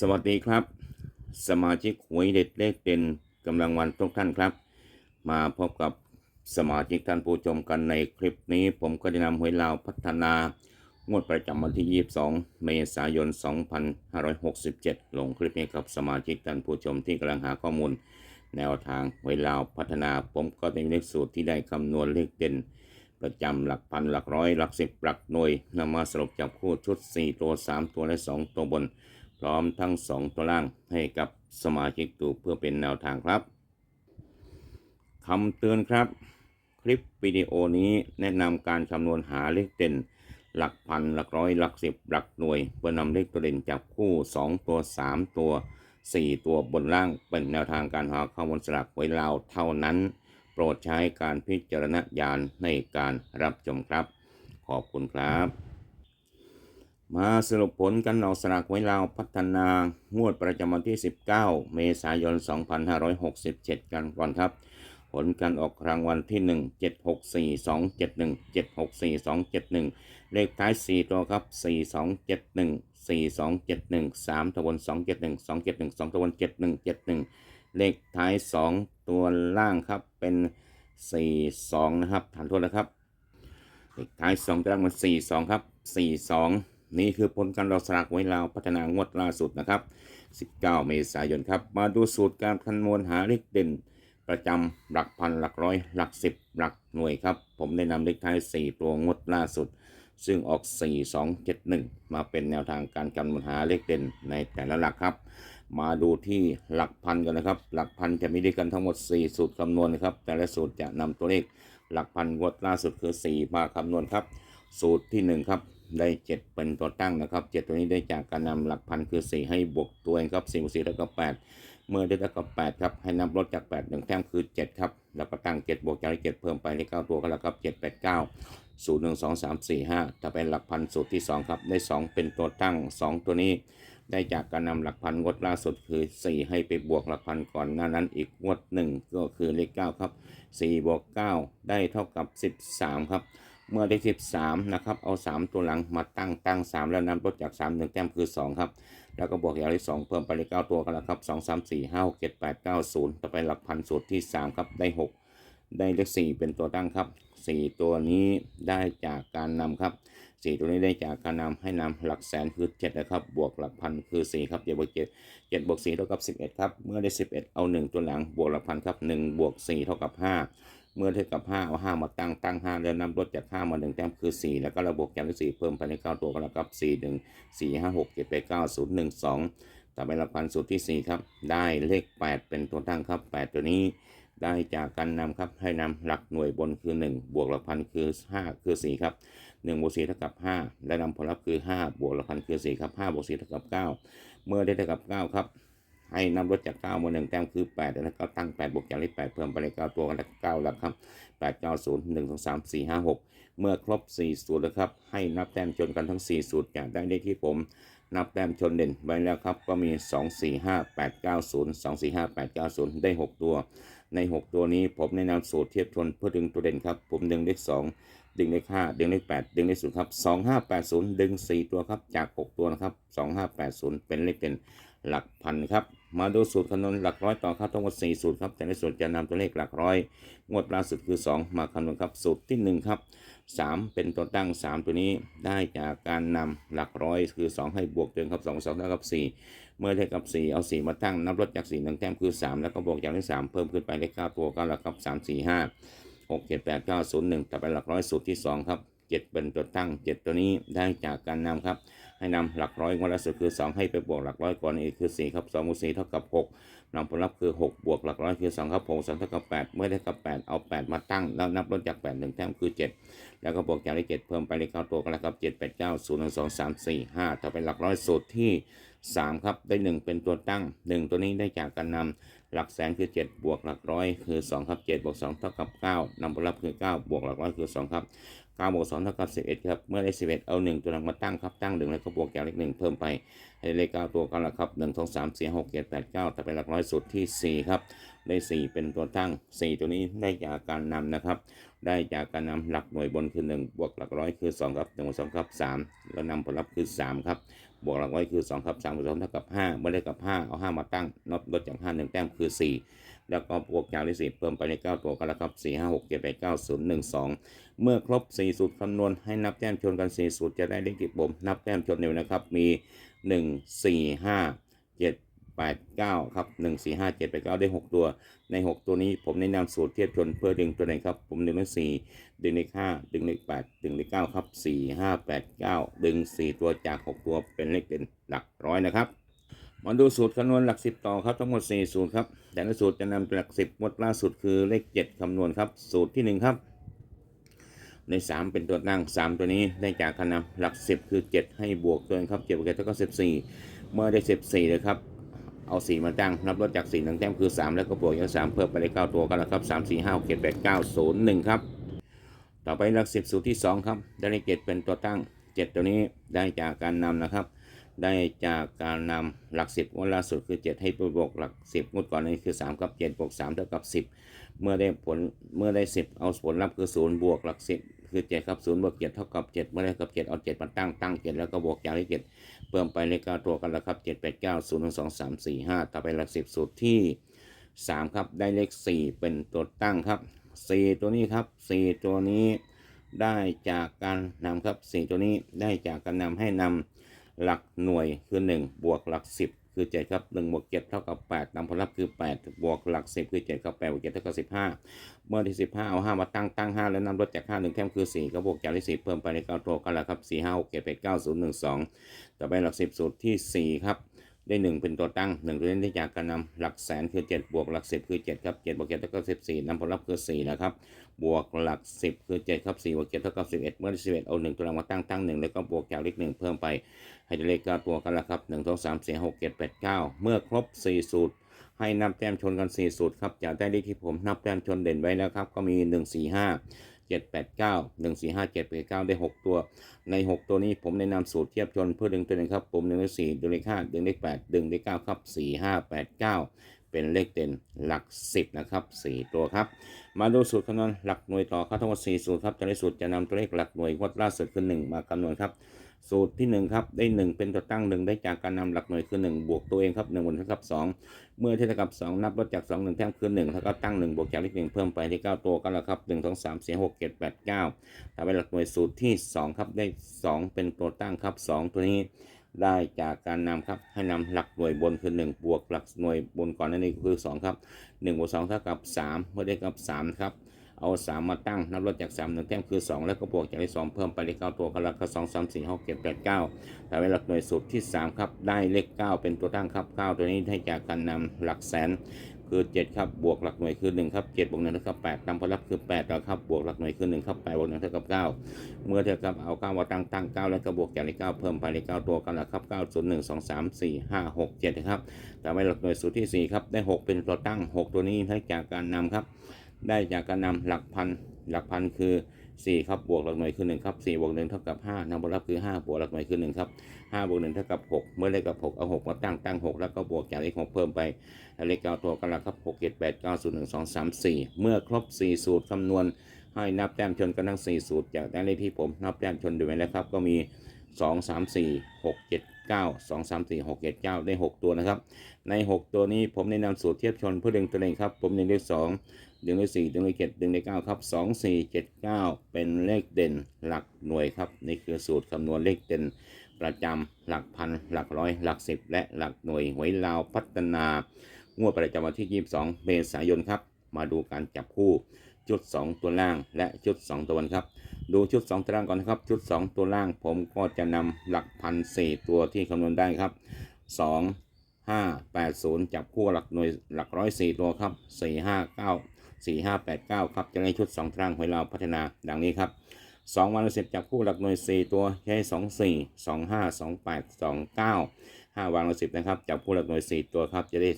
สวัสดีครับ สมาชิกหวยเด็ดเลขเด่นกำลังวันทุกท่านครับ มาพบกับสมาชิกท่านผู้ชมกันในคลิปนี้ ผมก็ได้นำหวยลาวพัฒนางวดประจำวันที่ 22 เมษายน 2567 ลงคลิปนี้กับสมาชิกท่านผู้ชมที่กำลังหาข้อมูล แนวทางหวยลาวพัฒนา ผมก็ได้มีเลขสูตรที่ได้คำนวณเลขเด่น ประจำหลักพันหลักร้อยหลักสิบหลักหน่วยนำมาสรุปจับคู่ชุด 4 ตัว 3 ตัวและ 2 ตัวบน พร้อมทั้ง 2 ตัวล่างให้กับสมาชิกดูเพื่อเป็นแนวทางครับคำเตือนครับ คลิปวิดีโอนี้แนะนำการคำนวณหาเลขเด่น หลักพันหลักร้อยหลักสิบหลักหน่วย เพื่อนำเลขตัวเด่นจับคู่ 2 ตัว 3 ตัว 4 ตัวบนล่างเป็นแนวทางการหาข้อมูลสลักไว้ลาวเท่านั้น โปรดใช้การพิจารณญาณในการรับชมครับ ขอบคุณครับ มาสรุปผลกันออกสลากไว้ลาวพัฒนางวดประจำวันที่ 19 เมษายน 2567 กันก่อนครับ ผลการออกรางวัลที่ 1 764271 764271 เลขท้าย 4 ตัวครับ 4271 4271 3ตะวัน271 271 2ตะวัน7171 เลขท้าย 2 ตัวล่างครับเป็น 42 นะครับ ฐานโทษนะครับ เลขท้าย 2 ตัวล่างมัน42 ครับ 42 นี่คือผลการเราสลากไว้ลาวพัฒนางวดล่าสุดนะครับ 19 เมษายนครับ มาดูสูตรการคำนวณหาเลขเด่น ประจำหลักพันหลักร้อย หลักสิบหลักหน่วยครับ ผมได้นำเลขท้าย 4 ตัวงวดล่าสุด ซึ่งออก 4 2 7 1 มาเป็นแนวทางการคำนวณหาเลขเด่นในแต่ละหลักครับ มาดูที่หลักพันกันนะครับ หลักพันจะมีด้วยกันทั้งหมด 4 สูตรคำนวณนะครับ แต่ละสูตรจะนำตัวเลขหลักพันงวดล่าสุดคือ 4 มาคำนวณครับ สูตรที่ 1 ครับ ได้7เป็นตัวตั้งนะครับ7ตัวนี้ได้จากการนำหลักพันคือ4ให้บวกตัวเองครับ4บวก4เท่ากับ8เมื่อได้เท่ากับ8ครับให้นำลดจาก8 1แต้มคือ7ครับแล้วก็ตั้ง7บวกจากเลข7เพิ่มไปเลข9ตัวก็แล้วครับ7 8 9 0 1 2 3 4 5ถ้าเป็นหลักพันสูตรที่2ครับได้2เป็นตัวตั้ง2ตัวนี้ ได้จากการนำหลักพันงวดล่าสุดคือ4ให้ไปบวกหลักพันก่อนหน้านั้นอีกงวดหนึ่งก็คือเลข9ครับ4บวก9ได้เท่ากับ13ครับ เมื่อได้13นะครับเอา 3 ตัวหลังมาตั้งตั้ง 3 แล้วนำลดจาก3 1แต้มคือ 2 ครับ แล้วก็บวกอย่างที่2เพิ่มไปเลข9ตัวกันแล้วครับ 2 3 4 5 6 7 8 9 0 ต่อไปหลักพันสูตรที่ 3 ครับได้ 6 ได้เลข4เป็นตัวตั้งครับ 4 ตัวนี้ได้จากการนำครับ 4 ตัวนี้ได้จากการนำให้นำหลักแสนคือ7นะครับบวกหลักพันคือ 4 ครับ7บวก7 7บวก4เท่ากับ11ครับเมื่อได้ 11 เอา 1 ตัวหลังบวกหลักพันครับ1บวก4เท่ากับ5 เมื่อเท่ากับ 5 เอา 5 มาตั้งตั้ง 5 แล้วนำลดจาก 5 มา 1 แต้มคือ 4 แล้วก็ระบบแกนที่ 4 เพิ่มไปใน9ตัวก็แล้วครับ4 1 4 5 6 7 8 9 0 1 2 ต่อไปหลักพันสูตรที่ 4 ครับ ได้เลข 8 เป็นตัวตั้งครับ 8 ตัวนี้ได้จากการนำครับ ให้นำหลักหน่วยบนคือ 1 บวกหลักพันคือ 5 คือ 4 ครับ1บวก4เท่ากับ 5 และนำผลลัพธ์คือ 5 บวกหลักพันคือ 4 ครับ5บวก4เท่ากับ 9 เมื่อได้เท่ากับ 9 ครับ ให้นำลดจาก9มา1แต้มคือ8แล้วก็ตั้ง8บวกจากเลข8เพิ่มไปเลข9ตัวกันแล้ว9หลักครับ8 9 0 1 2 3 4 5 6เมื่อครบ4สูตรแล้วครับ ให้นับแต้มชนกันทั้ง4สูตรจะได้เลขที่ผมนับแต้มชนเด่นไว้แล้วครับ ก็มี 2 4 5 8 9 0 2 4 5 8 9 0 ได้ 6 ตัว ใน 6 ตัวนี้ผมแนะนำสูตรเทียบชนเพื่อดึงตัวเด่นครับ ผมดึงเลข2ดึงเลข5ดึงเลข8ดึงเลข0ครับ 2 5 8 0 ดึง 4 ตัวครับ จาก 6 ตัวนะครับ 2 5 8 0 เป็นเลขเด่น หลักพันครับ มาดูสูตรคำนวณหลักร้อยต่อครับทั้งหมด4สูตรครับแต่ในสูตรจะนำตัวเลขหลักร้อย งวดล่าสุดคือ 2 มาคำนวณครับสูตรที่ 1 ครับ 3 เป็นตัวตั้ง 3 ตัวนี้ได้จากการนำหลักร้อยคือ 2 ให้บวกเดิมครับ2 2เท่ากับ 4 เมื่อได้กับ 4 เอา 4 มาตั้งนับลดจาก4 1แต้มคือ 3 แล้วก็บวกจากเลข3เพิ่มขึ้นไปเลข9ตัวก็แล้วครับ3 4 5 6 7 8 9 0 1ต่อไปหลักร้อยสูตรที่2ครับ 7 เป็นตัวตั้ง 7 ตัวนี้ได้จากการนำครับ ให้นำหลักร้อยงวดล่าสุดคือ 2 ให้ไปบวกหลักร้อยก่อนอีกคือ 4 ครับ2บวก4เท่ากับ 6นำผลลัพธ์คือ 6 บวกหลักร้อยคือ 2 ครับ6 2เท่ากับ 8 เมื่อได้กับ 8 เอา 8 มาตั้ง แล้วนับลดจาก 8 1 แต้มคือ 7 แล้วก็บวกจากเลข7เพิ่มไปเลข9ตัวก็แล้วครับ 7 8 9 0 1 2 3 4 5ต่อไปหลักร้อยสูตรที่ 3 ครับ ได้ 1 เป็นตัวตั้ง 1 ตัวนี้ได้จากการนำหลักแสนคือ 7 บวกหลักร้อยคือ 2 ครับ7บวก2เท่ากับ 9นำผลลัพธ์คือ 9 บวกหลักร้อยคือ 2 ครับ 9บวก2เท่ากับ11ครับ เมื่อได้11 เอา 1 ตัวหลังมาตั้งครับ ตั้ง 1 แล้วก็บวกจากเลข1เพิ่มไปให้เลข9ตัวกันละครับ 1 2 3 4 6 7 8 9ต่อไปหลักร้อยสุดที่ 4 ครับ ได้ 4 เป็นตัวตั้ง 4 ตัวนี้ได้จากการนำนะครับ ได้จากการนำหลักหน่วยบนคือ 1 บวกหลักร้อยคือ 2 ครับ1บวก2ครับ 3 แล้วนำผลลัพธ์คือ 3 ครับ บวกหลักร้อยคือ 2 ครับ3บวก2เท่ากับ 5 เมื่อได้กับ 5 เอา 5 มาตั้งลดลดจาก 5 1 แต้มคือ 4 แล้วก็บวกจากที่4เพิ่มไปใน 9 ตัวกันแล้วครับ 4 5 6 7 8 9 0 1 2 เมื่อครบ 4 สูตรคำนวณให้นับแต้มชนกัน 4 สูตรจะได้เลขที่ผมนับแต้มชนอยู่นะครับ มี 1 4 5 7 8 9 ครับ 1 4 5 7 8 9 ได้ 6 ตัว ใน 6 ตัวนี้ผมแนะนำสูตรเทียบชนเพื่อดึงตัวไหนครับ ผมดึงเลข4ดึงเลข5ดึงเลข8ดึงเลข9ครับ 4 5 8 9 ดึง 4 ตัวจาก 6 ตัวเป็นเลขเด่นหลักร้อยนะครับ มาดูสูตรคำนวณหลัก10ต่อครับทั้งหมด4สูตรครับ แต่ละสูตรจะนำหลัก10หมดล่าสุดคือเลข7คำนวณครับ สูตรที่1ครับ ใน3เป็นตัวตั้ง3ตัวนี้ได้จากคะแนนหลัก10คือ7ให้บวกตัวครับ7บวก7เท่ากับ14เมื่อได้14เลยครับเอา4มาตั้งนับลดจาก4หนึ่งแต้มคือ3แล้วก็บวกอย่าง3เพิ่มไปเลย9ตัวกันแล้วครับ3 4 5 6 7 8 9 0 1ครับต่อไปหลัก10สูตรที่2ครับได้เลข7เป็นตัวตั้ง7ตัวนี้ได้จากการนำนะครับ ได้จากการนำหลัก 10งวดล่าสุดคือ 7 ให้ปบวกหลัก 10งวดก่อนนี้คือ 3 กับ 7 บวก 3 เท่ากับ 10 เมื่อได้ผลเมื่อได้ 10 เอาผลลัพธ์คือ 0 บวกหลัก 10 คือ 7 ครับ 0 บวก 7 เท่ากับ 7 เมื่อได้กับ 7 เอา 7 มาตั้งตั้ง 7 แล้วก็บวกจากเลข7เพิ่มไปเลข9ตัวกันแล้วครับ 7 8 9 0 1 2 3 4 5 ต่อไปหลัก 10 สูตรที่ 3 ครับ ได้เลข 4 เป็นตัวตั้งครับ 4 ตัวนี้ครับ 4 ตัวนี้ได้จากการนำครับ 4 ตัวนี้ได้จากการนำให้นำ หลักหน่วยคือ 1 บวกหลัก 10 คือ7ครับ1บวก7เท่ากับ8นำผลลัพธ์คือ 8 บวกหลัก 10 คือ7ครับ8บวก7เท่ากับ15 เมื่อที่ 15 เอา 5 มาตั้งตั้ง 5 แล้วนำลดจาก 5 1แต้มคือ 4 ก็บวกจากที่4เพิ่มไปใน9ตัวกันแล้วครับ4 5 6 7 8 9 0 1 2 ต่อไปหลัก 10 สูตรที่ 4 ครับ ได้1เป็นตัวตั้ง1ตัวนี้ได้จากการนำหลักแสนคือ7บวกหลัก10คือ7ครับ7บวก7เท่ากับ14นำผลลัพธ์คือ4แล้วครับบวกหลัก10คือ7ครับ4บวก7เท่ากับ11เมื่อได้11เอา1ตัวหลังมาตั้งตั้ง1แล้วก็บวกจากเลข1เพิ่มไปให้ได้เลข9ตัวกันล้วครับ1 2 3 4 6 7 8 9เมื่อครบ4สูตร ให้นับแต้มชนกัน4สูตรครับจะได้เลขที่ผมนับแต้มชนเด่นไว้แล้วครับก็มี1 4 5 7 8 9 1 4 5 7 8 9 ได้ 6 ตัว ใน 6 ตัวนี้ผมแนะนำสูตรเทียบชนเพื่อดึงตัวหนึงครับ ผมดึงเลข4ดึงเลข5ดึงเลข8ดึงเลข9ครับ4 5 8 9 เป็นเลขเด่นหลัก 10 นะครับ 4 ตัวครับ มาดูสูตรคำนวณหลักหน่วยต่อครับทั้งหมด4สูตรครับจะได้สูตรจะนำตัวเลขหลักหน่วยวัดล่าสุดคือ1มาคำนวณครับ สูตรที่ 1 ครับ ได้ 1 เป็นตัวตั้ง 1 ได้จากการนำหลักหน่วยคือ 1 บวกตัวเองครับ1บวกเท่ากับ 2 เมื่อเท่ากับ 2 นับลดจาก 2 1 แต้มคือ1แล้วก็ตั้ง 1 บวกจากเลข1เพิ่มไปที่9ตัวกันแล้วครับ 1 2 3 4 6 7 8 9ถ้าเป็นหลักหน่วยสูตรที่ 2 ครับ ได้ 2 เป็นตัวตั้งครับ 2 ตัวนี้ได้จากการนำครับให้นำหลักหน่วยบนคือ 1 บวกหลักหน่วยบนก่อนนั่นเองคือ 2 ครับ1บวก2เท่ากับ 3 เมื่อได้กับ3ครับ เอา3มมาตั้งนับลดจาก3 1แต้มคือ2แล้วก็บวกจากเลข2เพิ่มไปเลข9ตัวกันแล้วก็2 3 4 6 7 8 9แต่เป็นหลักหน่วยสูตรที่3ครับได้เลข9เป็นตัวตั้งครับ9ตัวนี้ได้จากการนำหลักแสนคือ 7 ครับบวกหลักหน่วยคือ 1 ครับ7บวก1เท่ากับ8นำผลลัพธ์คือ8แล้วครับบวกหลักหน่วยคือ1ครับ8บวก1เท่ากับ 9 เมื่อเท่ากับเอา9มาตั้งตั้ง9แล้วก็บวกจากเลข9เพิ่มไปเลข9ตัวกันล้วครับ9 0 1 2 3 4 5 6 7นะครับแต่เป็นหลักหน่วยสูตรที่ 4 ครับ ได้ 6 เป็นตัวตั้ง 6 ตัวนี้ได้จากการนำครับ ได้จากการนำหลักพัน หลักพันคือ 4 ครับบวกหลักหน่วยคือ1ครับ4บวก1เท่ากับ5นำผลลัพธ์คือ 5 บวกหลักหน่วยคือ1ครับ5บวก1เท่ากับ 6 เมื่อเลขกับ 6 เอา 6 มาตั้งตั้ง 6 แล้วก็บวกจากเลข6เพิ่มไปเลข9ตัวกันล้วครับ6 7 8 9 0 1 2 3 4 เมื่อครบ 4 สูตรคำนวณ ให้นับแต้มชนกันทั้ง 4 สูตร จากได้เลขที่ผมนับแต้มชนดูไว้แล้วครับก็มี 2 3 4 6 7 9 2 3 4 6 7 9 ได้ 6 ตัวนะครับ ใน 6 ตัวนี้ผมแนะนำสูตรเทียบชนเพื่อดึงตัวเองครับ ผมดึงเลข2ดึงเลข4ดึงเลข7ดึงเลข9ครับ 2 4 7 9 เป็นเลขเด่นหลักหน่วยครับ นี่คือสูตรคำนวณเลขเด่นประจำหลักพัน หลักร้อย หลักสิบและหลักหน่วยหวยลาวพัฒนางวดประจำวันที่ 22 เมษายนครับ มาดูการจับคู่ ชุด 2 ตัวล่างและชุด 2 ตัวบนครับ ดูชุด 2 ตัวล่างก่อนนะครับ ชุด 2 ตัวล่างผมก็จะนำหลักพันสี่ตัวที่คำนวณได้ครับ 2 5 8 0 จับคู่หลักหน่วยหลักร้อยสี่ตัวครับ 4 5 9 4 5 8 9 ครับ จะได้ชุด2ตารางหวยลาพัฒนาดังนี้ครับ 2 วันละสิบจับคู่หลักหน่วย 4 ตัวใช้ 2 4 2 5 2 8 2 9 5วางละสิบนะครับ จับคู่หลักหน่วย 4 ตัวครับ จะได้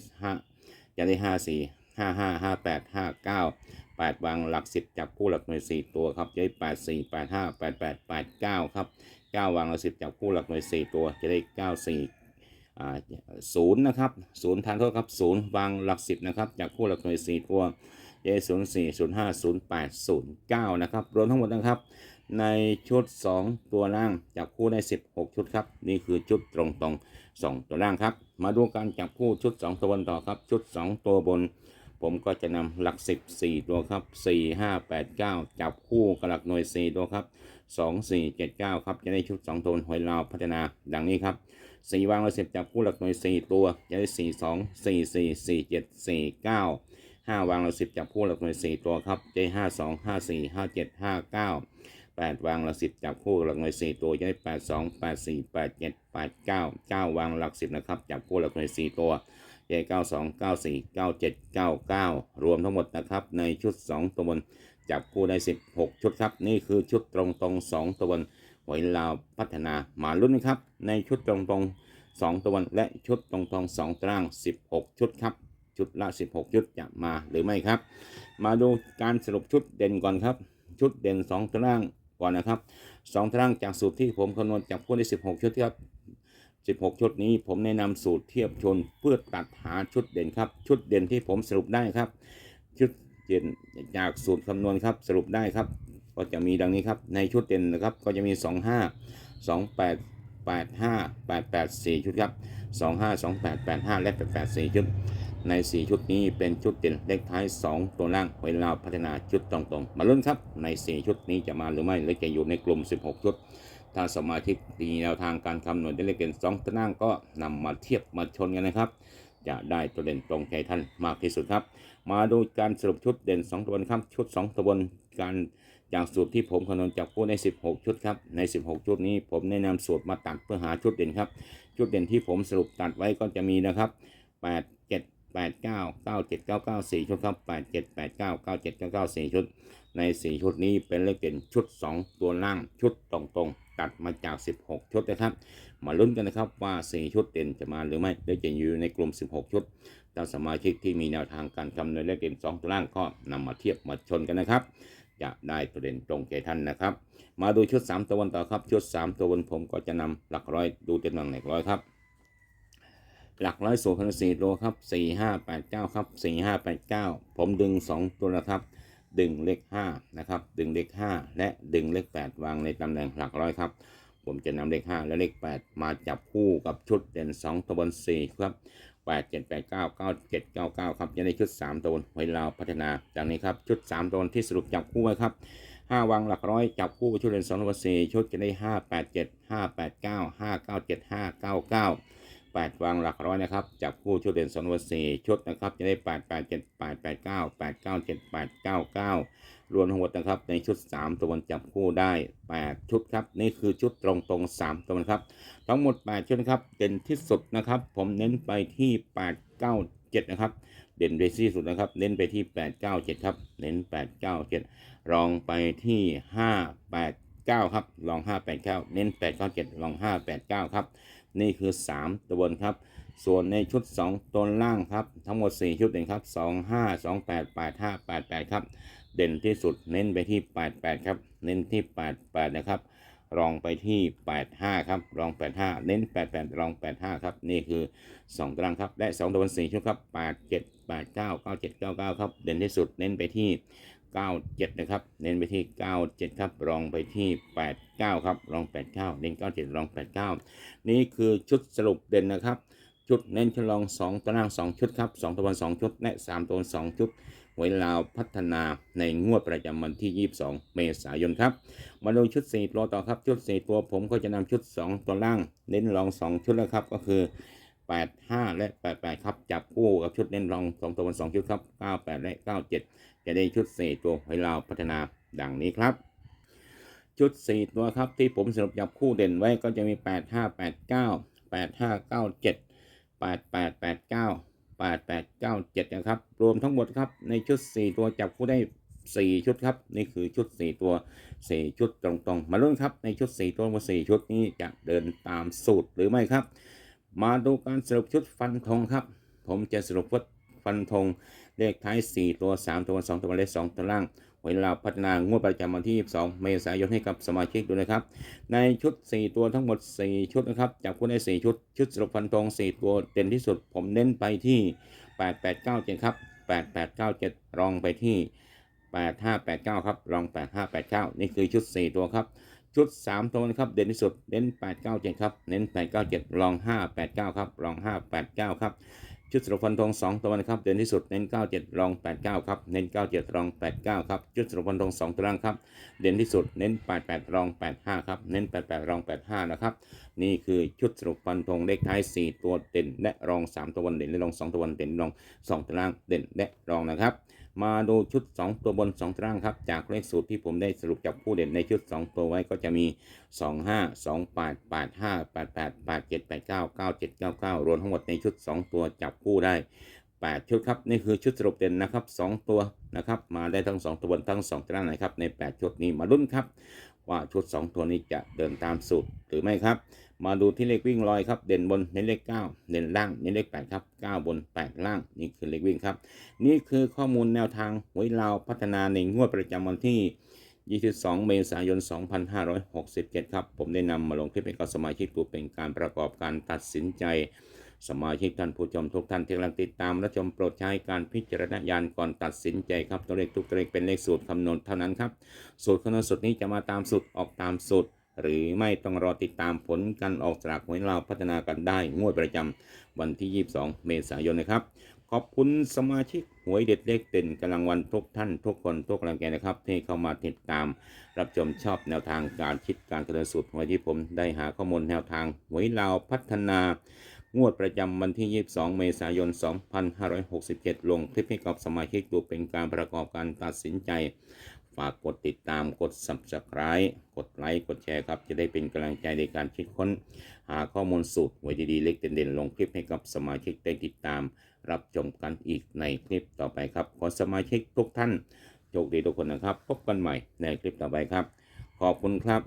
5 จะได้ 5 4 5 5 5 8 5 9 8 วางหลัก 10 จับคู่หลักหน่วย 4 ตัวครับจะได้ 8 4 8 5 8 8 8 9 ครับ 9 วางหลัก 10 จับคู่หลักหน่วย 4 ตัวจะได้ 9 4อ่าศูนย์นะครับศูนย์ทานโทษครับศูนย์วางหลักสิบนะครับจากคู่หลักหน่วยสี่ตัวจศูนย์สี่ศูนย์ห้าศูนย์แปดศูนย์เก้านะครับ รวมทั้งหมดนะครับ ในชุด 2 ตัวล่างจับคู่ได้ 16 ชุดครับ นี่คือชุดตรงตรงๆ2ตัวล่างครับ มาดูการจับคู่ชุด 2 ตัวบนต่อครับ ชุด 2 ตัวบน ผมก็จะนำหลัก 10 4 ตัวครับ 4 5 8 9 จับคู่กับหลักหน่วย 4 ตัวครับ 2 4 7 9 ครับ จะได้ชุด2ตัวหวยลาวพัฒนา ดังนี้ครับ 4 วางเราเสร็จจับคู่หลักหน่วย 4 ตัว จะได้ 4 2 4 4 4 7 4 9 5 วางเรา10 จับคู่หลักหน่วย 4 ตัวครับจะได้5 2 5 4 5 7 5 9 8 วางหลักสิบจับคู่หลักหน่วย 4 ตัวจะได้ 8 2 8 4 8 7 8 9 9 วางหลักสิบนะครับ จับคู่หลักหน่วย 4 ตัว จะได้9 2 9 4 9 7 9 9 รวมทั้งหมดนะครับในชุด 2 ตัวบนจับคู่ได้ 16 ชุดครับ นี่คือชุดตรงตรงๆ2ตัวบนหวยลาวพัฒนามาลุ้นนะครับ ในชุดตรงตรงๆ2ตัวบนและชุดตรงตรงๆ2ตาราง 16 ชุดครับ ชุดละ 16 ชุดจะมาหรือไม่ครับ มาดูการสรุปชุดเด่นก่อนครับ ชุดเด่น 2ตารางก่อนนะครับสองตารางจากสูตรที่ผมคำนวณจากพวกได้ 16 ชุดครับ 16 ชุดนี้ผมแนะนำสูตรเทียบชนเพื่อตัดหาชุดเด่นครับ ชุดเด่นที่ผมสรุปได้ครับ ชุดเด่นจากสูตรคำนวณครับสรุปได้ครับ ก็จะมีดังนี้ครับ ในชุดเด่นนะครับก็จะมี 25 28 85 88 4 ชุดครับ 25 28 85 และ 88 4 ชุด ใน 4 ชุดนี้เป็นชุดเด่นเลขท้าย 2 ตัวล่างเวลาพัฒนาชุดตรงๆ มาลุ้นครับ ใน 4 ชุดนี้จะมาหรือไม่หรือจะอยู่ในกลุ่ม 16 ชุด ถ้าสมาชิกมีแนวทางการคำนวณได้เลขเด่น2ตัวล่างก็นำมาเทียบมาชนกันนะครับจะได้ตัวเด่นตรงใจท่านมากที่สุดครับ มาดูการสรุปชุดเด่น 2 ตัวบนครับ ชุด 2 ตัวบนการจากสูตรที่ผมคำนวณจากผู้ใน 16 ชุดครับ ใน 16 ชุดนี้ผมแนะนำสูตรมาตัดเพื่อหาชุดเด่นครับ ชุดเด่นที่ผมสรุปตัดไว้ก็จะมีนะครับ 8 7 8 9 9 7 9 9 4ชุดครับ8 7 8 9 9 7 9 9 4ชุด ใน4ชุดนี้เป็นเลขเด่นชุด2ตัวล่างชุดตรงๆ ตัดมาจาก16ชุดนะครับ มาลุ้นกันนะครับว่า4ชุดเด่นจะมาหรือไม่หรือจะอยู่ในกลุ่ม16ชุดถ้าสมาชิกที่มีแนวทางการคำนวณเลขเด่น2ตัวล่างก็นำมาเทียบมาชนกันนะครับจะได้ตัวเด่นตรงใจท่านนะครับ มาดูชุด 3 ตัวบนต่อครับ ชุด 3 ตัวบนผมก็จะนำหลักร้อยดูเต็มหลังหลักร้อยครับ หลักร้อยสูงพันสี่ตัวครับสี่ห้าแปดเก้าครับสี่ห้าแปดเก้าผมดึงสองตัวนะครับ ดึงเลขห้านะครับ ดึงเลขห้าและดึงเลขแปดวางในตำแหน่งหลักร้อยครับ ผมจะนำเลขห้าและเลขแปดมาจับคู่กับชุดเด่นสองตัวบนสี่ครับแปดเจ็ดแปดเก้าเก้าเจ็ดเก้าเก้าครับจะได้ชุดสามตัวบนไว้ลาวพัฒนาจากนี้ครับชุดสามตัวบนที่สรุปจับคู่ไว้ครับห้าวางหลักร้อยจับคู่กับชุดเด่นสองตัวบนสี่ชุดจะได้ห้าแปดเจ็ดห้าแปดเก้าห้าเก้าเจ็ดห้าเก้าเก้า แปดวางหลักร้อยนะครับจับคู่ชุดเด่นสองตัวสี่ชุดนะครับ จะได้แปดแปดเจ็ดแปดแปดเก้าแปดเก้าเจ็ดแปดเก้าเก้ารวมทั้งหมดนะครับในชุดสามตัวจับคู่ได้แปดชุดครับ นี่คือชุดตรงตรงๆสามตัวครับ ทั้งหมดแปดชุดครับ เด่นที่สุดนะครับ ผมเน้นไปที่แปดเก้าเจ็ดนะครับ เด่นไปที่สุดนะครับ เน้นไปที่ 8 9 7 ครับ เน้น 8 9 7 รองไปที่ 5 8 9 ครับรอง 5 8 9 เน้น 8 9 7รอง 5 8 9 ครับ นี่คือ 3 ตัวบนครับ ส่วนในชุด 2 ตัวล่างครับ ทั้งหมด 4 ชุดเด่นครับ 2 5 2 8 8 5 8 8 ครับ เด่นที่สุดเน้นไปที่ 8 8 ครับ เน้นที่ 8 8 นะครับ รองไปที่ 85 ครับ รอง 85 เน้น 88 รอง 85 ครับ นี่คือ 2ตารางครับ และ 2 ตัวบน4ชุดครับ 8 7 8 9 9 7 9 9 ครับ เด่นที่สุดเน้นไปที่ 97 นะครับ เน้นไปที่ 97 ครับ รองไปที่ 89 ครับ รอง 89 เน้น 97 รอง 89 นี่คือชุดสรุปเด่นนะครับ ชุดเน้นชลอง 2ตาราง2 ชุดครับ 2ตัวบน2ชุด และ3ตัวบน2ชุดหวยลาวพัฒนาในงวดประจำวันที่ 22 เมษายนครับ มาดูชุด 4 ตัวต่อครับ ชุด 4 ตัวผมก็จะนำชุด 2 ตัวล่าง เน้นรอง 2 ชุดแล้วครับ ก็คือ 85 และ 88 ครับ จับคู่กับชุดเน้นรอง2ตัวบน2ชุดครับ 98 และ 97 จะได้ชุด 4 ตัวใหวยลาพัฒนาดังนี้ครับ ชุด 4 ตัวครับที่ผมสรุปจับคู่เด่นไว้ก็จะมี 8589 8597 8889 8897 นะครับ รวมทั้งหมดครับในชุด 4 ตัวจับคู่ได้ 4 ชุดครับ นี่คือชุด 4 ตัว 4 ชุดตรงๆ มาลุ้นครับในชุด 4 ตัวมา4ชุดนี้จะเดินตามสูตรหรือไม่ครับ มาดูการสรุปชุดฟันธงครับ ผมจะสรุปว่าฟันธงเลขท้าย 4 ตัว 3 ตัว 2 ตัวเลข2ตัวล่างเวลาพัฒนางวดประจำวันที่ 22 เมษายนให้กับสมาชิกดูนะครับ ในชุด 4 ตัวทั้งหมด 4 ชุดนะครับจับคู่ได้ 4 ชุด ชุดสรุปฟันธง4 ตัวเด่นที่สุด ผมเน้นไปที่ 8 8 9 7 ครับ 8897 รองไปที่ 8589 ครับ รอง 8589 นี่คือชุด 4 ตัวครับ ชุด3ตัวนครับ เด่นที่สุด เน้น 897 ครับ เน้น 897รอง 589 ครับรอง 589 ครับ ชุดสรุปฟันธง2ตัวนะครับ เด่นที่สุด เน้น 97รอง 89 ครับ เน้น 97รอง 89 ครับ ชุดสรุปฟันธง2ตัวล่างครับ เด่นที่สุด เน้น 88รอง 85 ครับ เน้น 88รอง 85 นะครับ นี่คือชุดสรุปฟันธงเลขท้าย 4 ตัวเด่นและรอง 3 ตัวบนเด่นและรอง 2 ตัวบนเด่นรอง 2 ตัวล่าง เด่นและรองนะครับ มาดูชุด 2 ตัวบน 2ตัวล่างครับ จากเลขสูตรที่ผมได้สรุปจับผู้เด่นในชุด 2 ตัวไว้ก็จะมี 2 5 2 8 8 5 8 8 8 7 8 9 9 7 9 9 รวมทั้งหมดในชุด 2 ตัวจับคู่ได้ 8 ชุดครับนี่คือชุดสรุปเด่นนะครับ 2 ตัวนะครับมาได้ทั้ง 2 ตัวบนทั้ง 2ตัวล่างนะครับใน 8 ชุดนี้มาลุ้นครับ ว่าชุด 2 ตัวนี้จะเดินตามสูตรหรือไม่ครับ มาดูที่เลขวิ่งลอยครับเด่นบนเน้นเลข 9 เด่นล่างเน้นเลข8ครับ9 บน 8 ล่างนี่คือเลขวิ่งครับ นี่คือข้อมูลแนวทางหวยลาวพัฒนาในงวดประจำวันที่ 22 เมษายน 2567 ครับ ผมได้นำมาลงคลิปให้กับสมาชิกดูเป็นการประกอบการตัดสินใจ สมาชิกท่านผู้ชมทุกท่านที่กำลังติดตามและชมโปรดใช้การพิจารณญาณก่อนตัดสินใจครับตัวเลขทุกตัวเลขเป็นเลขสูตรคำนวณเท่านั้นครับสูตรคำนวณสูตรนี้จะมาตามสูตรออกตามสูตร หรือไม่ต้องรอติดตามผลการออกสลากหวยลาวพัฒนากันได้งวดประจำวันที่ 22 เมษายนนะครับ ขอบคุณสมาชิกหวยเด็ดเลขเด่นกำลังวันทุกท่านทุกคนทุกกำลังใจนะครับ ที่เข้ามาติดตาม รับชมชอบแนวทางการคิดการกระสูตรหวยที่ผมได้หาข้อมูลแนวทางหวยลาวพัฒนางวดประจำวันที่ 22 เมษายน 2567 ลงคลิปให้กับสมาชิกดูเป็นการประกอบการตัดสินใจ ฝากกดติดตามกด subscribe กดไลค์กดแชร์ครับ จะได้เป็นกำลังใจในการคิดค้น หาข้อมูลสูตรไว้ดีๆเล็กเด่นๆลงคลิปให้กับสมาชิกได้ติดตาม รับชมกันอีกในคลิปต่อไปครับ ขอสมาชิกทุกท่านโชคดีทุกคนนะครับ พบกันใหม่ในคลิปต่อไปครับ ขอบคุณครับ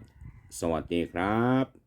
สวัสดีครับ